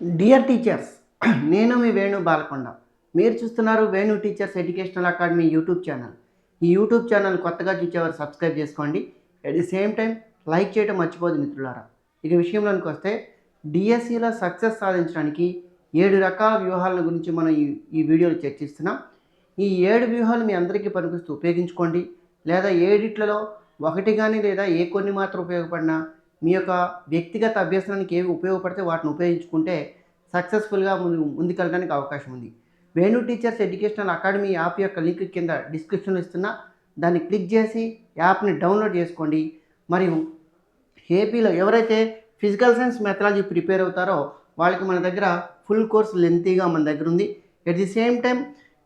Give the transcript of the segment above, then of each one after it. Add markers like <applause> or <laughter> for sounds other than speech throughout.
Dear teachers <clears throat> నేను మీ వేణు బాలకొండ. మీరు చూస్తున్నారు Venu teachers educational academy YouTube channel ఈ యూట్యూబ్ ఛానల్ కొత్తగా చూసేవారు సబ్స్క్రైబ్ చేసుకోండి. At the same time like చేయడం మర్చిపోదు మిత్రులారా. ఇక విషయంలోనికి వస్తే డిఎస్సిలో సక్సెస్ సాధించడానికి ఏడు రకాల వ్యూహాల గురించి మనం ఈ ఈ వీడియోలో చర్చిస్తున్నాం. ఈ ఏడు వ్యూహాలు మీ అందరికీ పనికొస్తూ ఉపయోగించుకోండి. లేదా ఏడిట్లలో ఒకటి కానీ లేదా ఏ కొన్ని మాత్రం ఉపయోగపడినా మీ యొక్క వ్యక్తిగత అభ్యసనానికి ఏవి ఉపయోగపడితే వాటిని ఉపయోగించుకుంటే సక్సెస్ఫుల్గా ముందు ముందుకెళ్ళడానికి అవకాశం ఉంది. Venu teachers educational academy app యొక్క లింక్ కింద డిస్క్రిప్షన్లో ఇస్తున్నా దాన్ని క్లిక్ చేసి యాప్ని డౌన్లోడ్ చేసుకోండి. మరియు ఏపీలో ఎవరైతే ఫిజికల్ సైన్స్ మెథడాలజీ ప్రిపేర్ అవుతారో వాళ్ళకి మన దగ్గర ఫుల్ కోర్స్ లెంతీగా మన దగ్గర ఉంది. ఎట్ ది సేమ్ టైం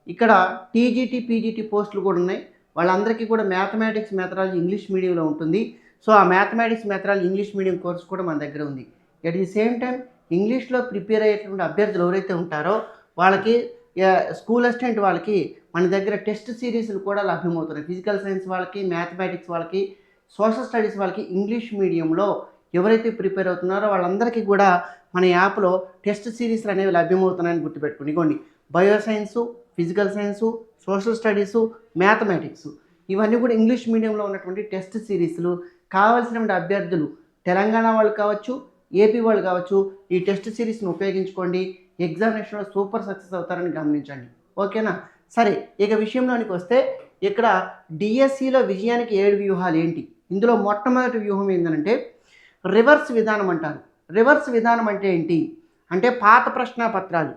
ఇక్కడ టీజీటీ పీజీటీ పోస్టులు కూడా ఉన్నాయి. వాళ్ళందరికీ కూడా మ్యాథమెటిక్స్ మెథడాలజీ ఇంగ్లీష్ మీడియంలో ఉంటుంది. సో ఆ mathematics methodology English medium course కూడా మన దగ్గర ఉంది. ఎట్ ది సేమ్ టైం ఇంగ్లీష్లో ప్రిపేర్ అయ్యేటువంటి అభ్యర్థులు ఎవరైతే ఉంటారో వాళ్ళకి స్కూల్ అసిస్టెంట్ వాళ్ళకి మన దగ్గర టెస్ట్ సిరీస్లు కూడా లభ్యమవుతున్నాయి. ఫిజికల్ సైన్స్ వాళ్ళకి మ్యాథమెటిక్స్ వాళ్ళకి సోషల్ స్టడీస్ వాళ్ళకి ఇంగ్లీష్ మీడియంలో ఎవరైతే ప్రిపేర్ అవుతున్నారో వాళ్ళందరికీ కూడా మన యాప్లో టెస్ట్ సిరీస్లు అనేవి లభ్యమవుతున్నాయని గుర్తుపెట్టుకోండి. ఇగోండి bioscience physical science social studies mathematics ఇవన్నీ కూడా ఇంగ్లీష్ మీడియంలో ఉన్నటువంటి టెస్ట్ సిరీస్లు కావాల్సినటువంటి అభ్యర్థులు తెలంగాణ వాళ్ళు కావచ్చు ఏపీ వాళ్ళు కావచ్చు ఈ టెస్ట్ సిరీస్ని ఉపయోగించుకోండి. ఎగ్జామినేషన్లో సూపర్ సక్సెస్ అవుతారని గమనించండి. ఓకేనా? సరే ఇక విషయంలోనికి వస్తే ఇక్కడ డిఎస్సిలో విజయానికి ఏడు వ్యూహాలు ఏంటి? ఇందులో మొట్టమొదటి వ్యూహం ఏంటంటే రివర్స్ విధానం అంటారు. రివర్స్ విధానం అంటే ఏంటి? అంటే పాత ప్రశ్న పత్రాలు.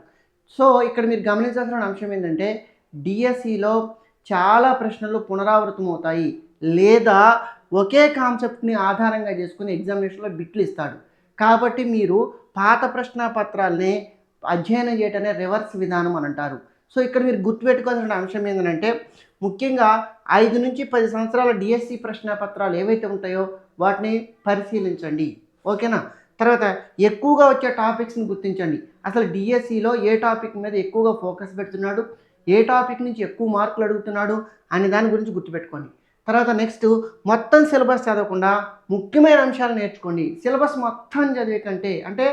సో ఇక్కడ మీరు గమనించాల్సిన అంశం ఏంటంటే డిఎస్సిలో చాలా ప్రశ్నలు పునరావృతం అవుతాయి లేదా ఒకే కాన్సెప్ట్ని ఆధారంగా చేసుకుని ఎగ్జామినేషన్లో బిట్లు ఇస్తాడు. కాబట్టి మీరు పాత ప్రశ్న పత్రాలని అధ్యయనం చేయటమే రివర్స్ విధానం అని అంటారు. సో ఇక్కడ మీరు గుర్తుపెట్టుకోవాల్సిన అంశం ఏంటంటే ముఖ్యంగా ఐదు నుంచి పది సంవత్సరాల డిఎస్సి ప్రశ్న పత్రాలు ఏవైతే ఉంటాయో వాటిని పరిశీలించండి. ఓకేనా? తర్వాత ఎక్కువగా వచ్చే టాపిక్స్ని గుర్తించండి. అసలు డిఎస్సిలో ఏ టాపిక్ మీద ఎక్కువగా ఫోకస్ పెడుతున్నాడు? ఏ టాపిక్ నుంచి ఎక్కువ మార్కులు అడుగుతున్నాడు? అనే దాని గురించి గుర్తుపెట్టుకోండి. తర్వాత నెక్స్ట్ మొత్తం సిలబస్ చదవకుండా ముఖ్యమైన అంశాలు నేర్చుకోండి. సిలబస్ మొత్తం చదివే కంటే అంటే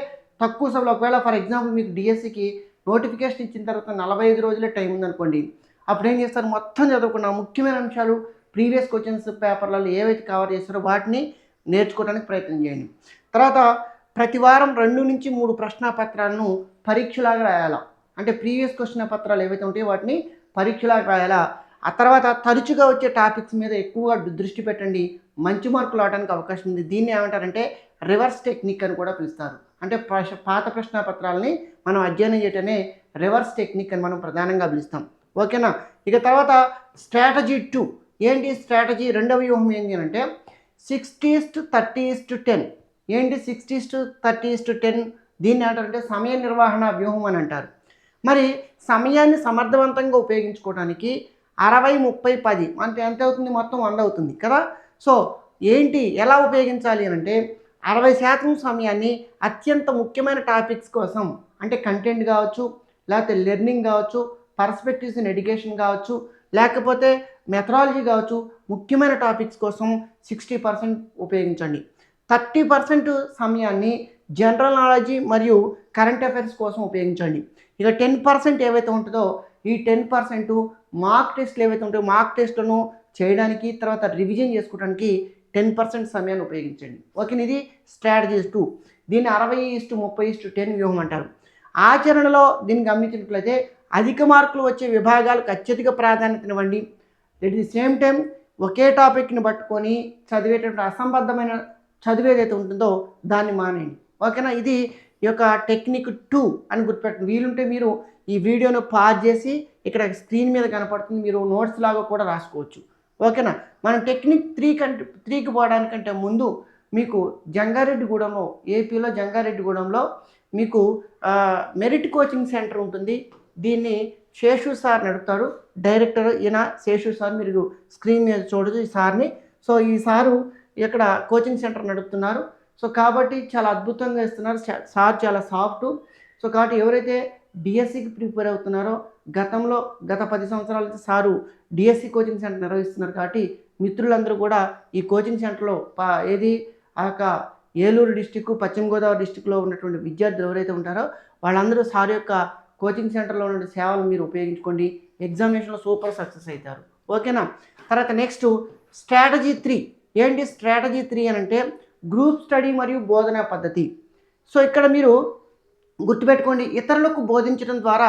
తక్కువ సభలో ఒకవేళ ఫర్ ఎగ్జాంపుల్ మీకు డిఎస్సికి నోటిఫికేషన్ ఇచ్చిన తర్వాత నలభై ఐదు రోజులే టైం ఉందనుకోండి అప్పుడు ఏం చేస్తారు? మొత్తం చదవకుండా ముఖ్యమైన అంశాలు ప్రీవియస్ క్వశ్చన్స్ పేపర్లలో ఏవైతే కవర్ చేస్తారో వాటిని నేర్చుకోవడానికి ప్రయత్నం చేయండి. తర్వాత ప్రతి వారం రెండు నుంచి మూడు ప్రశ్న పత్రాలను పరీక్షలాగా రాయాలా? అంటే ప్రీవియస్ క్వశ్చన్ పత్రాలు ఏవైతే ఉంటాయో వాటిని పరీక్షలాగా రాయాలా? ఆ తర్వాత తరచుగా వచ్చే టాపిక్స్ మీద ఎక్కువగా దృష్టి పెట్టండి. మంచి మార్కులు అవడానికి అవకాశం ఉంది. దీన్ని ఏమంటారంటే రివర్స్ టెక్నిక్ అని కూడా పిలుస్తారు. అంటే ప్రశ పాత ప్రశ్నపత్రాలని మనం అధ్యయనం చేయటమే రివర్స్ టెక్నిక్ అని మనం ప్రధానంగా పిలుస్తాం. ఓకేనా? ఇక తర్వాత స్ట్రాటజీ టూ. ఏంటి స్ట్రాటజీ? రెండవ వ్యూహం ఏంటి అంటే sixties to thirties to ten. ఏంటి sixties to thirties to ten? దీన్ని ఏమంటారంటే సమయ నిర్వహణ వ్యూహం అని అంటారు. మరి సమయాన్ని సమర్థవంతంగా ఉపయోగించుకోవడానికి అరవై ముప్పై పది అంటే ఎంత అవుతుంది మొత్తం వంద అవుతుంది కదా? సో ఏంటి? ఎలా ఉపయోగించాలి అని అంటే అరవై శాతం సమయాన్ని అత్యంత ముఖ్యమైన టాపిక్స్ కోసం అంటే కంటెంట్ కావచ్చు లేకపోతే లెర్నింగ్ కావచ్చు పర్స్పెక్టివ్స్ ఇన్ ఎడ్యుకేషన్ కావచ్చు లేకపోతే మెథడాలజీ కావచ్చు ముఖ్యమైన టాపిక్స్ కోసం సిక్స్టీ పర్సెంట్ ఉపయోగించండి. థర్టీ పర్సెంట్ సమయాన్ని జనరల్ నాలెడ్జీ మరియు కరెంట్ అఫైర్స్ కోసం ఉపయోగించండి. ఇక టెన్ పర్సెంట్ ఏవైతే ఉంటుందో ఈ టెన్ పర్సెంట్ మార్క్ టెస్ట్లు ఏవైతే ఉంటాయో మార్క్ టెస్ట్లను చేయడానికి తర్వాత రివిజన్ చేసుకోవడానికి టెన్ పర్సెంట్ సమయాన్ని ఉపయోగించండి. ఓకే ఇది స్ట్రాటజీస్ టూ. దీన్ని అరవై ఇస్టు ముప్పై ఇస్టు టెన్ వ్యూహం అంటారు. ఆచరణలో దీన్ని గమనించినట్లయితే అధిక మార్కులు వచ్చే విభాగాలకు అత్యధిక ప్రాధాన్యతనివ్వండి ఎట్ ది సేమ్ టైం ఒకే టాపిక్ని పట్టుకొని చదివేటువంటి అసంబద్ధమైన చదువు ఏదైతే ఉంటుందో దాన్ని మానేయండి. ఓకేనా? ఇది ఈ యొక్క టెక్నిక్ టూ అని గుర్తుపెట్టండి వీలుంటే మీరు ఈ వీడియోను పాజ్ చేసి ఇక్కడ స్క్రీన్ మీద కనపడుతుంది మీరు నోట్స్ లాగా కూడా రాసుకోవచ్చు. ఓకేనా? మనం టెక్నిక్ త్రీ కంటే త్రీకి పోవడానికంటే ముందు మీకు జంగారెడ్డిగూడెంలో ఏపీలో జంగారెడ్డిగూడెంలో మీకు మెరిట్ కోచింగ్ సెంటర్ ఉంటుంది. దీన్ని శేషు సార్ నడుపుతారు. డైరెక్టర్ ఈయన శేషు సార్ మీరు స్క్రీన్ మీద చూడదు ఈ సార్ని. సో ఈ సారు ఇక్కడ కోచింగ్ సెంటర్ నడుపుతున్నారు. సో కాబట్టి చాలా అద్భుతంగా ఇస్తున్నారు. సార్ చాలా సాఫ్ట్. సో కాబట్టి ఎవరైతే డిఎస్సికి ప్రిపేర్ అవుతున్నారో గతంలో గత పది సంవత్సరాల నుంచి సారు డిఎస్సి కోచింగ్ సెంటర్ నిర్వహిస్తున్నారు కాబట్టి మిత్రులందరూ కూడా ఈ కోచింగ్ సెంటర్లో పా ఏది? ఆ యొక్క ఏలూరు డిస్టిక్ పశ్చిమ గోదావరి డిస్టిక్లో ఉన్నటువంటి విద్యార్థులు ఎవరైతే ఉంటారో వాళ్ళందరూ సార్ యొక్క కోచింగ్ సెంటర్లో ఉన్న సేవలు మీరు ఉపయోగించుకోండి. ఎగ్జామినేషన్లో సూపర్ సక్సెస్ అవుతారు. ఓకేనా? తర్వాత నెక్స్ట్ స్ట్రాటజీ త్రీ ఏంటి స్ట్రాటజీ త్రీ అని అంటే గ్రూప్ స్టడీ మరియు బోధనా పద్ధతి. సో ఇక్కడ మీరు గుర్తుపెట్టుకోండి ఇతరులకు బోధించడం ద్వారా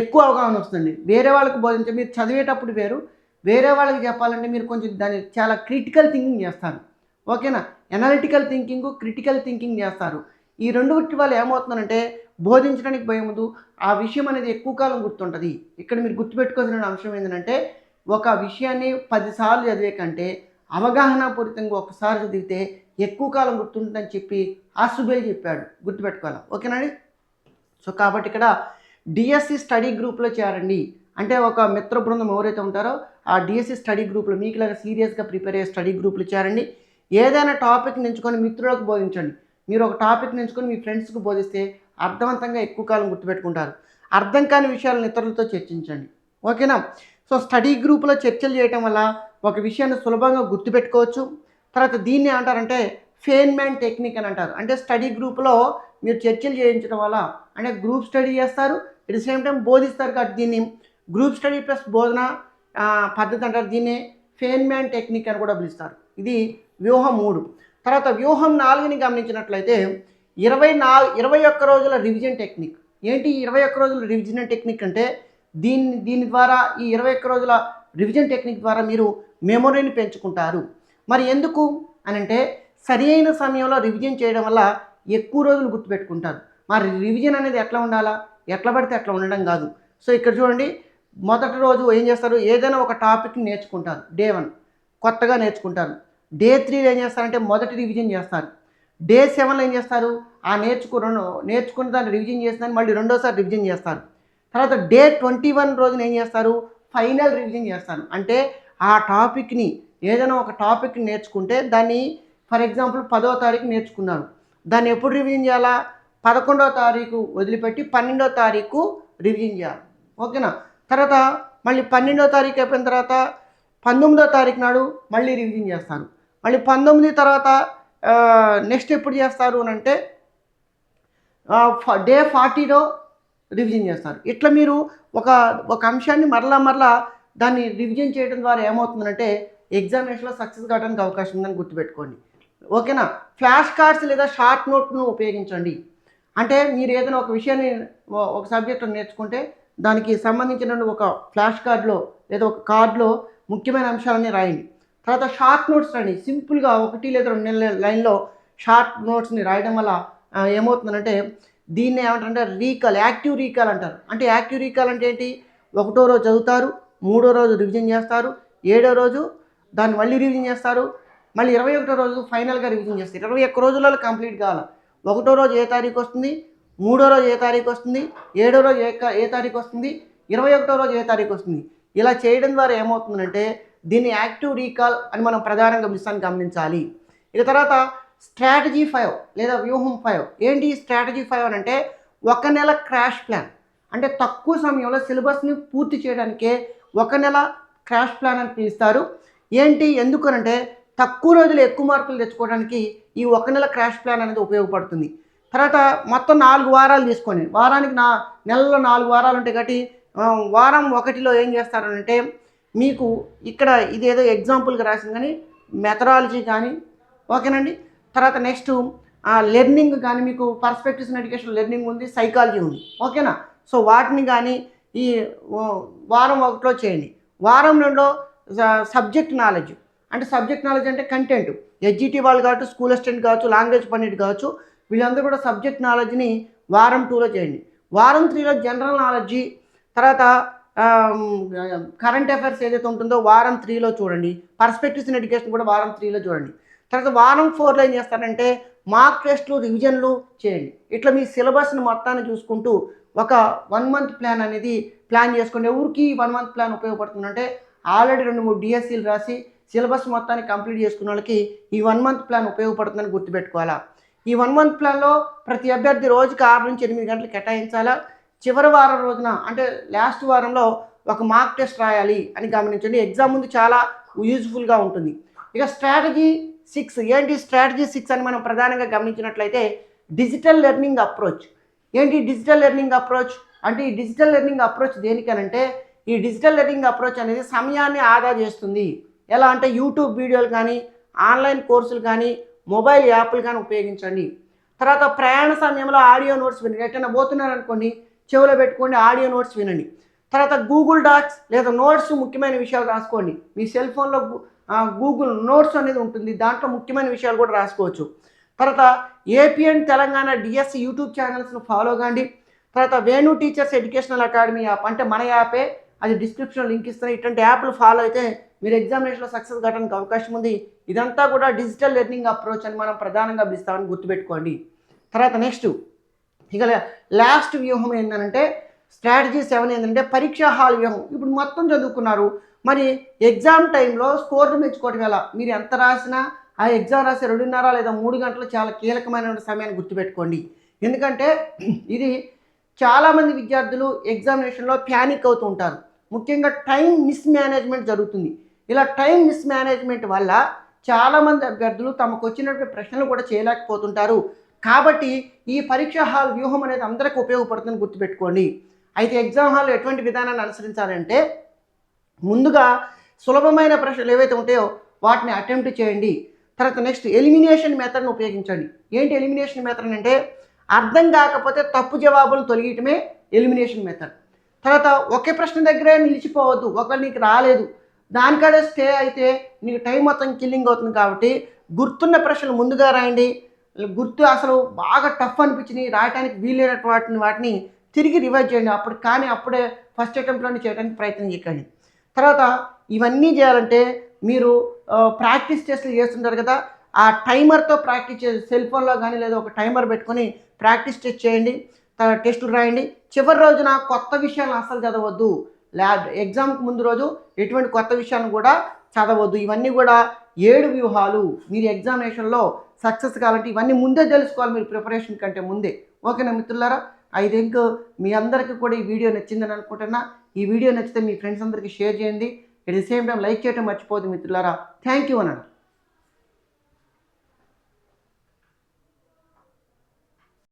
ఎక్కువ అవగాహన వస్తుంది వేరే వాళ్ళకు బోధించే మీరు చదివేటప్పుడు వేరు. వేరే వాళ్ళకి చెప్పాలంటే మీరు కొంచెం దాన్ని చాలా క్రిటికల్ థింకింగ్ చేస్తారు. ఓకేనా? ఎనాలిటికల్ థింకింగ్ క్రిటికల్ థింకింగ్ చేస్తారు. ఈ రెండు వీటి వాళ్ళు ఏమవుతుందంటే బోధించడానికి పోయే ముందు ఆ విషయం అనేది ఎక్కువ కాలం గుర్తుంటుంది. ఇక్కడ మీరు గుర్తుపెట్టుకోవాల్సిన అంశం ఏంటంటే ఒక విషయాన్ని పదిసార్లు చదివే కంటే అవగాహనపూరితంగా ఒకసారి చదివితే ఎక్కువ కాలం గుర్తుంటుందని చెప్పి ఆసుబేల్ చెప్పాడు. గుర్తుపెట్టుకోవాలి? ఓకేనండి సో కాబట్టి ఇక్కడ డిఎస్సి స్టడీ గ్రూప్లో చేరండి. అంటే ఒక మిత్ర బృందం ఎవరైతే ఉంటారో ఆ డిఎస్సి స్టడీ గ్రూప్లో మీకు ఇలాగ సీరియస్గా ప్రిపేర్ అయ్యే స్టడీ గ్రూప్లు చేరండి. ఏదైనా టాపిక్ ఎంచుకొని మిత్రులకు బోధించండి. మీరు ఒక టాపిక్ ఎంచుకొని మీ ఫ్రెండ్స్కి బోధిస్తే అర్థవంతంగా ఎక్కువ కాలం గుర్తుపెట్టుకుంటారు. అర్థం కాని విషయాలను ఇతరులతో చర్చించండి. ఓకేనా? సో స్టడీ గ్రూప్లో చర్చలు చేయటం వల్ల ఒక విషయాన్ని సులభంగా గుర్తుపెట్టుకోవచ్చు. తర్వాత దీన్ని అంటారంటే ఫేన్మ్యాన్ టెక్నిక్ అని అంటారు. అంటే స్టడీ గ్రూప్లో మీరు చర్చలు చేయించడం వల్ల అంటే గ్రూప్ స్టడీ చేస్తారు ఎట్ ది సేమ్ టైం బోధిస్తారు కాబట్టి దీన్ని. గ్రూప్ స్టడీ ప్లస్ బోధన పద్ధతి అంటారు దీన్ని. ఫేన్మ్యాన్ టెక్నిక్ అని కూడా పిలుస్తారు. ఇది వ్యూహం మూడు. తర్వాత వ్యూహం నాలుగుని గమనించినట్లయితే ఇరవై నాలుగు ఇరవై ఒక్క రోజుల రివిజన్ టెక్నిక్. ఏంటి ఇరవై ఒక్క రోజుల రివిజన్ టెక్నిక్ అంటే? దీన్ని దీని ద్వారా ఈ ఇరవై ఒక్క రోజుల రివిజన్ టెక్నిక్ ద్వారా మీరు మెమొరీని పెంచుకుంటారు. మరి ఎందుకు అని అంటే సరి అయిన సమయంలో రివిజన్ చేయడం వల్ల ఎక్కువ రోజులు గుర్తుపెట్టుకుంటారు. మరి రివిజన్ అనేది ఎట్లా ఉండాలా? ఎట్లా పడితే అట్లా ఉండడం కాదు. సో ఇక్కడ చూడండి మొదటి రోజు ఏం చేస్తారు? ఏదైనా ఒక టాపిక్ని నేర్చుకుంటారు. డే వన్ కొత్తగా నేర్చుకుంటారు. డే త్రీలో ఏం చేస్తారంటే మొదటి రివిజన్ చేస్తారు. డే సెవెన్లో ఏం చేస్తారు? ఆ నేర్చుకున్న నేర్చుకున్న దాన్ని రివిజన్ చేసిన మళ్ళీ రెండోసారి రివిజన్ చేస్తారు. తర్వాత డే ట్వంటీ వన్ రోజున ఏం చేస్తారు? ఫైనల్ రివిజన్ చేస్తారు. అంటే ఆ టాపిక్ని ఏదైనా ఒక టాపిక్ నేర్చుకుంటే దాన్ని ఫర్ ఎగ్జాంపుల్ పదో తారీఖు నేర్చుకున్నాను. దాన్ని ఎప్పుడు రివిజన్ చేయాలా? పదకొండో తారీఖు వదిలిపెట్టి పన్నెండో తారీఖు రివిజన్ చేయాలి. ఓకేనా? తర్వాత మళ్ళీ పన్నెండో తారీఖు అయిపోయిన తర్వాత పంతొమ్మిదో తారీఖు నాడు మళ్ళీ రివిజన్ చేస్తాను. మళ్ళీ పంతొమ్మిది తర్వాత నెక్స్ట్ ఎప్పుడు చేస్తారు అని అంటే డే ఫార్టీలో రివిజన్ చేస్తారు. ఇట్లా మీరు ఒక ఒక అంశాన్ని మరలా మరలా దాన్ని రివిజన్ చేయడం ద్వారా ఏమవుతుందంటే ఎగ్జామినేషన్లో సక్సెస్ కావడానికి అవకాశం ఉందని గుర్తుపెట్టుకోండి. ఓకేనా? ఫ్లాష్ కార్డ్స్ లేదా షార్ట్ నోట్ను ఉపయోగించండి. అంటే మీరు ఏదైనా ఒక విషయాన్ని ఒక సబ్జెక్ట్ నేర్చుకుంటే దానికి సంబంధించిన ఒక ఫ్లాష్ కార్డ్లో లేదా ఒక కార్డులో ముఖ్యమైన అంశాలన్నీ రాయండి. తర్వాత షార్ట్ నోట్స్ రాయండి సింపుల్గా ఒకటి లేదా రెండు నెలల లైన్లో షార్ట్ నోట్స్ని రాయడం వల్ల ఏమవుతుందంటే దీన్ని ఏమంటారంటే రీకాల్ యాక్టివ్ రీకాల్ అంటారు. అంటే యాక్టివ్ రీకాల్ అంటే ఏంటి? ఒకటో రోజు చదువుతారు మూడో రోజు రివిజన్ చేస్తారు ఏడో రోజు దాన్ని మళ్ళీ రివిజన్ చేస్తారు. మళ్ళీ ఇరవై ఒకటో రోజు ఫైనల్గా రివిజన్ చేస్తారు. ఇరవై ఒక్క రోజులలో కంప్లీట్ కావాలి? ఒకటో రోజు ఏ తారీఖు వస్తుంది? మూడో రోజు ఏ తారీఖు వస్తుంది? ఏడో రోజు ఏ ఏ తారీఖు వస్తుంది? ఇరవై ఒకటో రోజు ఏ తారీఖు వస్తుంది? ఇలా చేయడం ద్వారా ఏమవుతుందంటే దీన్ని యాక్టివ్ రీకాల్ అని మనం ప్రధానంగా మిస్సాన్ని గమనించాలి. ఇక తర్వాత స్ట్రాటజీ ఫైవ్ లేదా వ్యూహం ఫైవ్ ఏంటి స్ట్రాటజీ ఫైవ్ అని అంటే ఒక నెల క్రాష్ ప్లాన్ అంటే తక్కువ సమయంలో సిలబస్ని పూర్తి చేయడానికే ఒక నెల క్రాష్ ప్లాన్ అని పిలుస్తారు. ఏంటి? ఎందుకనంటే తక్కువ రోజులు ఎక్కువ మార్కులు తెచ్చుకోవడానికి ఈ ఒక నెల క్రాష్ ప్లాన్ అనేది ఉపయోగపడుతుంది. తర్వాత మొత్తం నాలుగు వారాలు తీసుకొని వారానికి నా నెలలో నాలుగు వారాలు ఉంటాయి కాబట్టి వారం ఒకటిలో ఏం చేస్తారంటే మీకు ఇక్కడ ఇదేదో ఎగ్జాంపుల్గా రాసింది కానీ మెథడాలజీ కానీ ఓకేనండి? తర్వాత నెక్స్ట్ లెర్నింగ్ కానీ మీకు పర్స్పెక్టివ్స్ ఎడ్యుకేషన్ లెర్నింగ్ ఉంది సైకాలజీ ఉంది ఓకేనా? సో వాటిని కానీ ఈ వారం ఒకటిలో చేయండి. వారం రెండో సబ్జెక్ట్ నాలెడ్జ్ అంటే సబ్జెక్ట్ నాలెడ్జ్ అంటే కంటెంట్ ఎడ్జిటీ వాళ్ళు కావచ్చు స్కూల్ అసిస్టెంట్ కావచ్చు లాంగ్వేజ్ పండిట్ కావచ్చు వీళ్ళందరూ కూడా సబ్జెక్ట్ నాలెడ్జ్ని వారం టూలో చేయండి. వారం త్రీలో జనరల్ నాలెడ్జ్ తర్వాత కరెంట్ అఫైర్స్ ఏదైతే ఉంటుందో వారం త్రీలో చూడండి. పర్స్పెక్టివ్స్ ఇన్ ఎడ్యుకేషన్ కూడా వారం త్రీలో చూడండి. తర్వాత వారం ఫోర్లో ఏం చేస్తారంటే మార్క్ టెస్ట్లు రివిజన్లు చేయండి. ఇట్లా మీ సిలబస్ని మొత్తాన్ని చూసుకుంటూ ఒక వన్ మంత్ ప్లాన్ అనేది ప్లాన్ చేసుకోండి. ఎవరికి వన్ మంత్ ప్లాన్ ఉపయోగపడుతుందంటే ఆల్రెడీ రెండు మూడు డిఎస్సీలు రాసి సిలబస్ మొత్తాన్ని కంప్లీట్ చేసుకున్న వాళ్ళకి ఈ వన్ మంత్ ప్లాన్ ఉపయోగపడుతుందని గుర్తుపెట్టుకోవాలా. ఈ వన్ మంత్ ప్లాన్లో ప్రతి అభ్యర్థి రోజుకి ఆరు నుంచి ఎనిమిది గంటలు కేటాయించాలా. చివరి వారం రోజున అంటే లాస్ట్ వారంలో ఒక మార్క్ టెస్ట్ రాయాలి అని గమనించండి. ఎగ్జామ్ ముందు చాలా యూజ్ఫుల్గా ఉంటుంది. ఇక స్ట్రాటజీ సిక్స్ ఏంటి స్ట్రాటజీ సిక్స్ అని మనం ప్రధానంగా గమనించినట్లయితే డిజిటల్ లెర్నింగ్ అప్రోచ్. ఏంటి డిజిటల్ లెర్నింగ్ అప్రోచ్? అంటే ఈ డిజిటల్ లెర్నింగ్ అప్రోచ్ దేనికనంటే ఈ డిజిటల్ లెర్నింగ్ అప్రోచ్ అనేది సమయాన్ని ఆదా చేస్తుంది. ఎలా అంటే యూట్యూబ్ వీడియోలు కానీ ఆన్లైన్ కోర్సులు కానీ మొబైల్ యాప్లు కానీ ఉపయోగించండి. తర్వాత ప్రయాణ సమయంలో ఆడియో నోట్స్ వినండి. ఎట్లయినా పోతున్నారు అనుకోండి చెవిలో పెట్టుకోండి ఆడియో నోట్స్ వినండి. తర్వాత గూగుల్ డాక్స్ లేదా నోట్స్ ముఖ్యమైన విషయాలు రాసుకోండి. మీ సెల్ ఫోన్లో గూగుల్ నోట్స్ అనేది ఉంటుంది. దాంట్లో ముఖ్యమైన విషయాలు కూడా రాసుకోవచ్చు. తర్వాత AP and Telangana DSC YouTube ఛానల్స్ను follow కాండి. తర్వాత Venu teachers educational academy app అంటే మన యాపే. అది డిస్క్రిప్షన్లో లింక్ ఇస్తున్నాయి ఇటువంటి యాప్లు ఫాలో అయితే మీరు ఎగ్జామినేషన్లో సక్సెస్ కావడానికి అవకాశం ఉంది. ఇదంతా కూడా డిజిటల్ లెర్నింగ్ అప్రోచ్ అని మనం ప్రధానంగా పిలుస్తామని గుర్తుపెట్టుకోండి. తర్వాత నెక్స్ట్ ఇక లాస్ట్ వ్యూహం ఏంటంటే స్ట్రాటజీ సెవెన్ ఏంటంటే పరీక్షా హాల్ వ్యూహం. ఇప్పుడు మొత్తం చదువుకున్నారు. మరి ఎగ్జామ్ టైంలో స్కోర్ను మెచ్చుకోవడం ఎలా? మీరు ఎంత రాసినా ఆ ఎగ్జామ్ రాసే రెండున్నర లేదా మూడు గంటలు చాలా కీలకమైన సమయాన్ని గుర్తుపెట్టుకోండి. ఎందుకంటే ఇది చాలామంది విద్యార్థులు ఎగ్జామినేషన్లో ప్యానిక్ అవుతూ ఉంటారు. ముఖ్యంగా టైం మిస్ మేనేజ్మెంట్ జరుగుతుంది. ఇలా టైం మిస్ మేనేజ్మెంట్ వల్ల చాలామంది అభ్యర్థులు తమకు వచ్చినటువంటి ప్రశ్నలు కూడా చేయలేకపోతుంటారు. కాబట్టి ఈ పరీక్ష హాల్ వ్యూహం అనేది అందరికీ ఉపయోగపడుతుందని గుర్తుపెట్టుకోండి. అయితే ఎగ్జామ్ హాల్ ఎటువంటి విధానాన్ని అనుసరించాలంటే ముందుగా సులభమైన ప్రశ్నలు ఏవైతే ఉంటాయో వాటిని అటెంప్ట్ చేయండి. తర్వాత నెక్స్ట్ ఎలిమినేషన్ మెథడ్ని ఉపయోగించండి. ఏంటి ఎలిమినేషన్ మెథడ్ అంటే అర్థం కాకపోతే తప్పు జవాబులు తొలగియటమే ఎలిమినేషన్ మెథడ్. తర్వాత ఒకే ప్రశ్న దగ్గరే నిలిచిపోవద్దు ఒకవేళ నీకు రాలేదు. దానికాడే స్టే అయితే నీకు టైం మొత్తం కిల్లింగ్ అవుతుంది కాబట్టి గుర్తున్న ప్రశ్నలు ముందుగా రాయండి. గుర్తు అసలు బాగా టఫ్ అనిపించినాయి రాయడానికి వీలైనటువంటి వాటిని వాటిని తిరిగి రివైజ్ చేయండి. అప్పుడు కానీ అప్పుడే ఫస్ట్ అటెంప్ట్లోనే చేయడానికి ప్రయత్నం చేయకండి. తర్వాత ఇవన్నీ చేయాలంటే మీరు ప్రాక్టీస్ టెస్ట్లు చేస్తుంటారు కదా ఆ టైమర్తో ప్రాక్టీస్ చేసి సెల్ ఫోన్లో కానీ లేదా ఒక టైమర్ పెట్టుకొని ప్రాక్టీస్ టెస్ట్ చేయండి. తర్వాత టెస్టులు రాయండి. చివరి రోజున కొత్త విషయాలను అస్సలు చదవద్దు. ల్యాబ్ ఎగ్జామ్కి ముందు రోజు ఎటువంటి కొత్త విషయాలను కూడా చదవద్దు. ఇవన్నీ కూడా ఏడు వ్యూహాలు. మీరు ఎగ్జామినేషన్లో సక్సెస్ కావాలంటే ఇవన్నీ ముందే తెలుసుకోవాలి మీరు ప్రిపరేషన్ కంటే ముందే. ఓకేనా మిత్రులారా? ఐ థింక్ మీ అందరికీ కూడా ఈ వీడియో నచ్చిందని అనుకుంటున్నా. ఈ వీడియో నచ్చితే మీ ఫ్రెండ్స్ అందరికీ షేర్ చేయండి. At the same time like చేయడం మర్చిపోదు మిత్రులారా. థ్యాంక్ యూ అన్నాడు